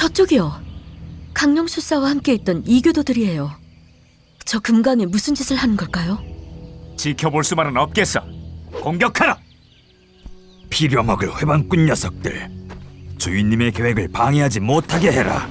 저쪽이요. 강령술사와 함께 있던 이교도들이에요. 저 금강에 무슨 짓을 하는 걸까요? 지켜볼 수만은 없겠어. 공격하라. 빌어먹을 회방꾼 녀석들 주인님의 계획을 방해하지 못하게 해라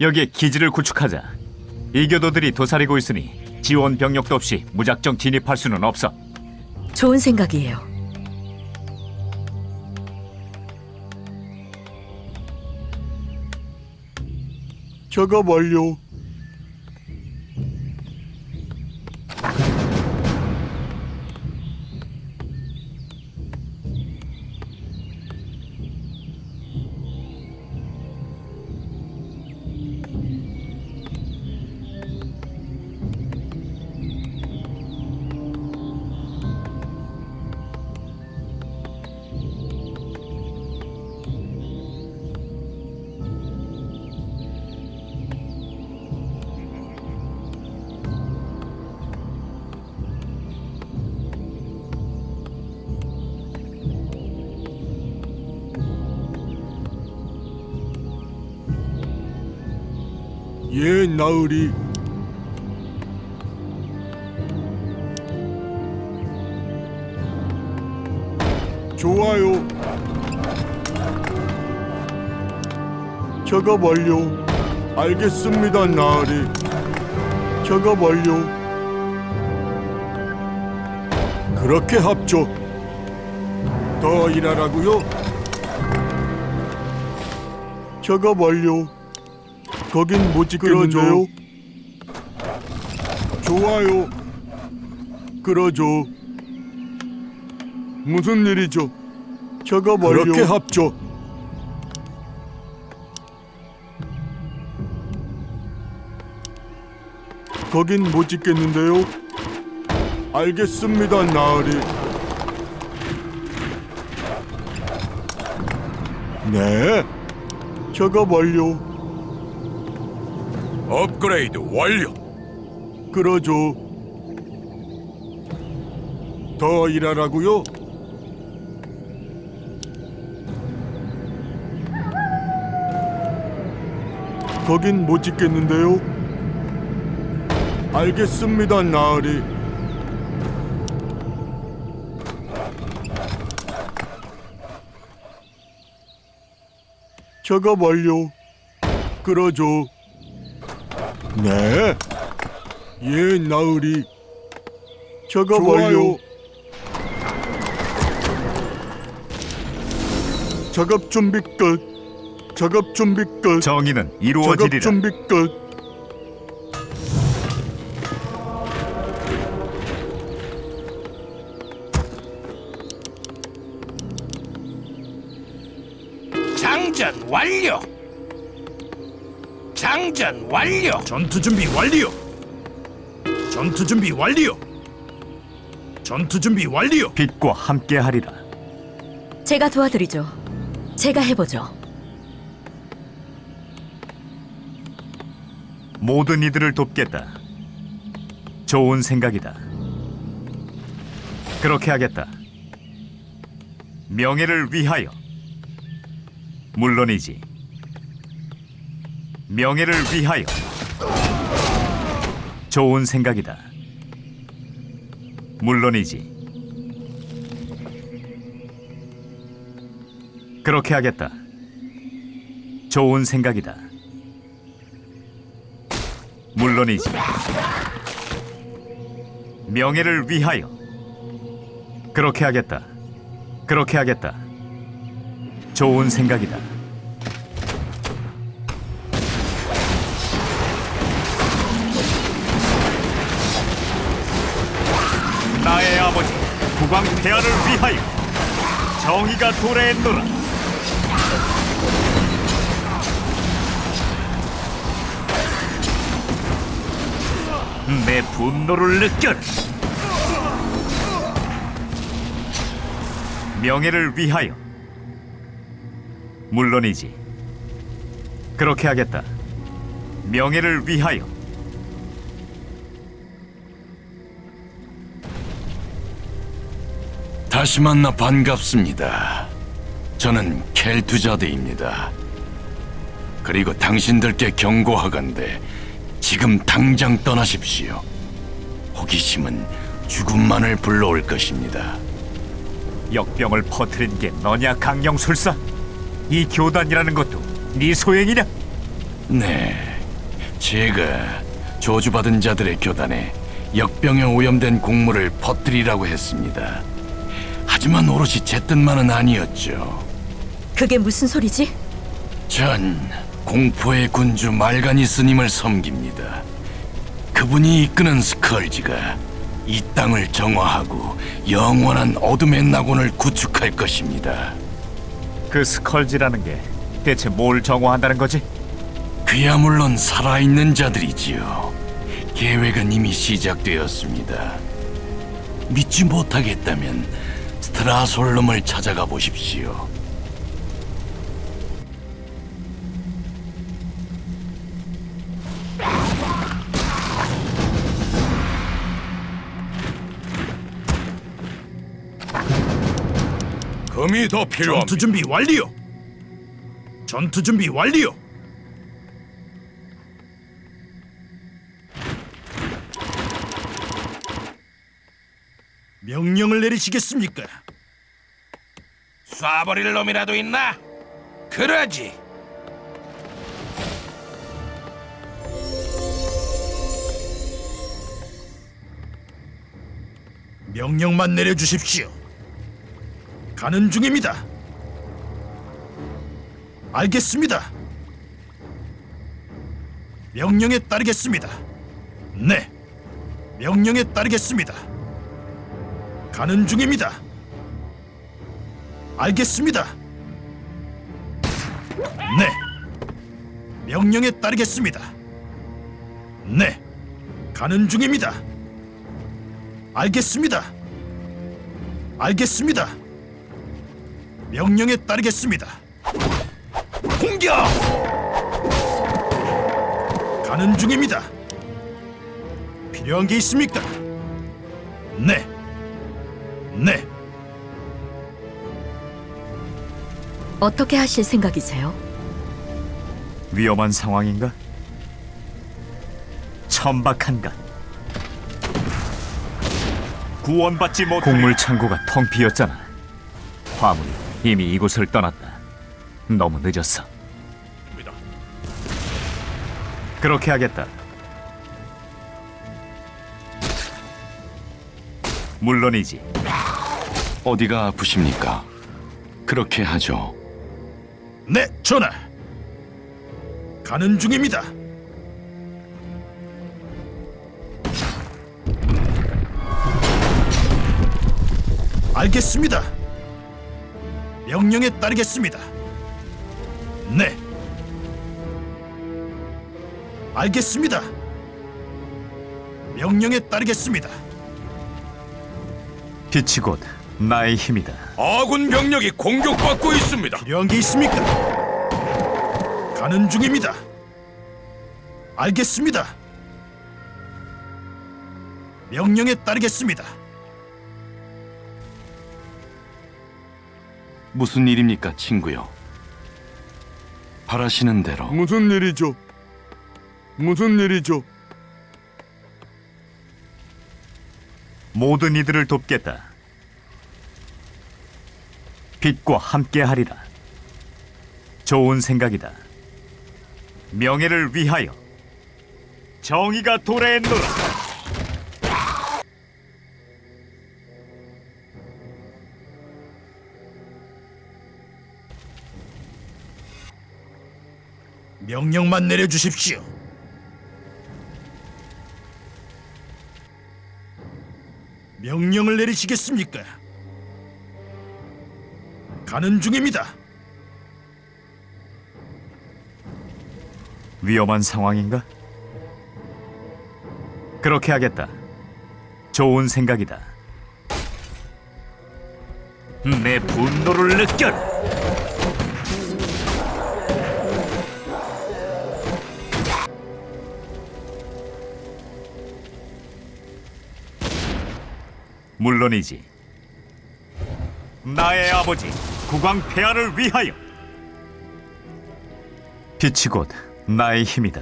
여기에 기지를 구축하자. 이교도들이 도사리고 있으니 지원 병력도 없이 무작정 진입할 수는 없어. 좋은 생각이에요. 작업 완료. 예, 나으리. 좋아요. 작업 완료. 알겠습니다, 나으리. 작업 완료. 그렇게 합죠. 더 일하라고요? 작업 완료. 거긴 못 지켰는데요. 좋아요. 끌어줘. 무슨 일이죠? 작업 완료. 그렇게 합죠. 거긴 못 짓겠는데요. 알겠습니다, 나으리. 네. 작업 완료. 업그레이드 완료 끌어줘. 더 일하라고요? 거긴 못 짓겠는데요. 알겠습니다, 나으리. 작업 완료. 끌어줘. 네. 예, 나으리. 작업 완료. 작업 준비 끝. 작업 준비 끝. 정의는 작업 이루어지리라. 준비 끝. 장전 완료. 장전 완료. 전투 준비 완료 전투 준비 완료 전투 준비 완료 빛과 함께하리라. 제가 도와드리죠. 제가 해보죠. 모든 이들을 돕겠다. 좋은 생각이다. 그렇게 하겠다. 명예를 위하여. 물론이지. 명예를 위하여. 좋은 생각이다. 물론이지. 그렇게 하겠다. 좋은 생각이다. 물론이지. 명예를 위하여. 그렇게 하겠다. 그렇게 하겠다. 좋은 생각이다. 아버지 국왕 폐하를 위하여 정의가 도래했노라. 내 분노를 느껴라. 명예를 위하여. 물론이지. 그렇게 하겠다. 명예를 위하여. 다시 만나 반갑습니다. 저는 켈투자드입니다. 그리고 당신들께 경고하건대 지금 당장 떠나십시오. 호기심은 죽음만을 불러올 것입니다. 역병을 퍼뜨린 게 너냐 강령술사? 이 교단이라는 것도 네 소행이냐? 네, 제가 저주받은 자들의 교단에 역병에 오염된 곡물을 퍼뜨리라고 했습니다. 하지만 오롯이 제 뜻만은 아니었죠. 그게 무슨 소리지? 전 공포의 군주 말가니 스님을 섬깁니다. 그분이 이끄는 스컬지가 이 땅을 정화하고 영원한 어둠의 낙원을 구축할 것입니다. 그 스컬지라는 게 대체 뭘 정화한다는 거지? 그야 물론 살아있는 자들이지요. 계획은 이미 시작되었습니다. 믿지 못하겠다면 스트라솔름을 찾아가 보십시오. 금이 더 필요합니다. 전투 준비 완료. 전투 준비 완료. 명령을 내리시겠습니까? 쏴버릴 놈이라도 있나? 그러지. 명령만 내려주십시오. 가는 중입니다. 알겠습니다. 명령에 따르겠습니다. 네, 명령에 따르겠습니다. 가는 중입니다. 알겠습니다. 네, 명령에 따르겠습니다. 네, 가는 중입니다. 알겠습니다. 알겠습니다. 명령에 따르겠습니다. 공격! 가는 중입니다. 필요한 게 있습니까? 네. 네. 어떻게 하실 생각이세요? 위험한 상황인가? 천박한가? 구원받지 못 곡물 창고가 텅 비었잖아. 화물이 이미 이곳을 떠났다. 너무 늦었어. 그렇게 하겠다. 물론이지. 어디가 아프십니까? 그렇게 하죠. 네, 전하. 가는 중입니다. 알겠습니다. 명령에 따르겠습니다. 네. 알겠습니다. 명령에 따르겠습니다. 빛이 곧 나의 힘이다. 아군 병력이 공격받고 있습니다. 필요한 게 있습니까? 가는 중입니다. 알겠습니다. 명령에 따르겠습니다. 무슨 일입니까, 친구요? 바라시는 대로 무슨 일이죠? 무슨 일이죠? 모든 이들을 돕겠다. 빛과 함께하리라. 좋은 생각이다. 명예를 위하여 정의가 도래했노라. 명령만 내려주십시오. 명령을 내리시겠습니까? 가는 중입니다. 위험한 상황인가? 그렇게 하겠다. 좋은 생각이다. 내 분노를 느껴라. 물론이지. 나의 아버지 국왕 폐하를 위하여. 빛이 곧 나의 힘이다.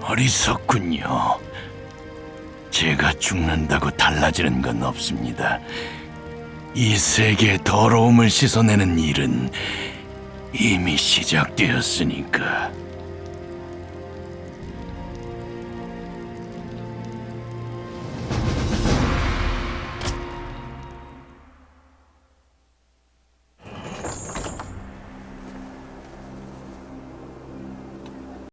어리석군요. 제가 죽는다고 달라지는 건 없습니다. 이 세계의 더러움을 씻어내는 일은 이미 시작되었으니까.